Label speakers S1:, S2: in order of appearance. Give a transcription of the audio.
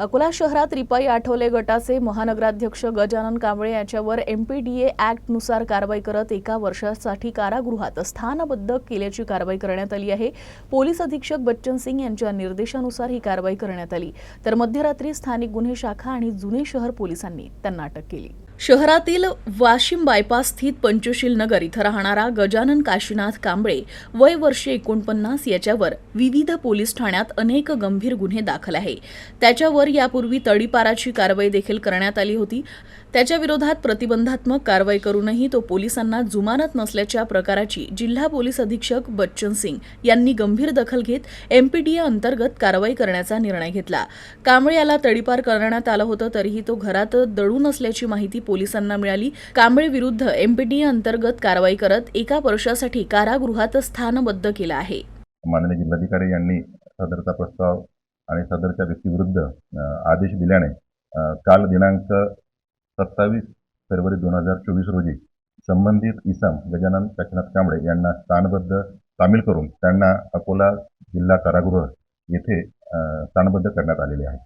S1: अकोला शहरात रिपाई आठवले गटाचे महानगराध्यक्ष गजानन कांबळे याच्यावर एमपीडीए ॲक्टनुसार कारवाई करत एका वर्षासाठी कारागृहात स्थानबद्ध केल्याची कारवाई करण्यात आली आहे. पोलीस अधीक्षक बच्चन सिंग यांच्या निर्देशानुसार ही कारवाई करण्यात आली. तर मध्यरात्री स्थानिक गुन्हे शाखा आणि जुने शहर पोलिसांनी त्यांना अटक केली. शहरातील वाशिम बायपास स्थित पंचशील नगर इथं राहणारा गजानन काशीनाथ कांबळे वय वर्षे एकोणपन्नास याच्यावर विविध पोलीस ठाण्यात अनेक गंभीर गुन्हे दाखल आहे. त्याच्यावर यापूर्वी तडीपाराची कारवाई देखील करण्यात आली होती. त्याच्या विरोधात प्रतिबंधात्मक कारवाई करूनही तो पोलिसांना जुमानत नसल्याच्या प्रकाराची जिल्हा पोलीस अधीक्षक बच्चन सिंग यांनी गंभीर दखल घेत एमपीडीए अंतर्गत कारवाई करण्याचा निर्णय घेतला. कांबळे याला तडीपार करण्यात आलं होतं तरीही तो घरात दडून असल्याची माहिती पोलिसांना मिळाली. कांबळे विरुद्ध एमपीटी अंतर्गत कारवाई करत एका वर्षासाठी कारागृहात स्थानबद्ध केलं आहे.
S2: माननीय जिल्हाधिकारी यांनी सदरचा प्रस्ताव आणि सदरच्या व्यक्तीविरुद्ध आदेश दिल्याने काल दिनांक सत्तावीस फेब्रुवारी दोन हजार चोवीस रोजी संबंधित इसम गजानन काशीनाथ कांबळे यांना स्थानबद्ध सामील करून त्यांना अकोला जिल्हा कारागृह येथे स्थानबद्ध करण्यात आलेले आहे.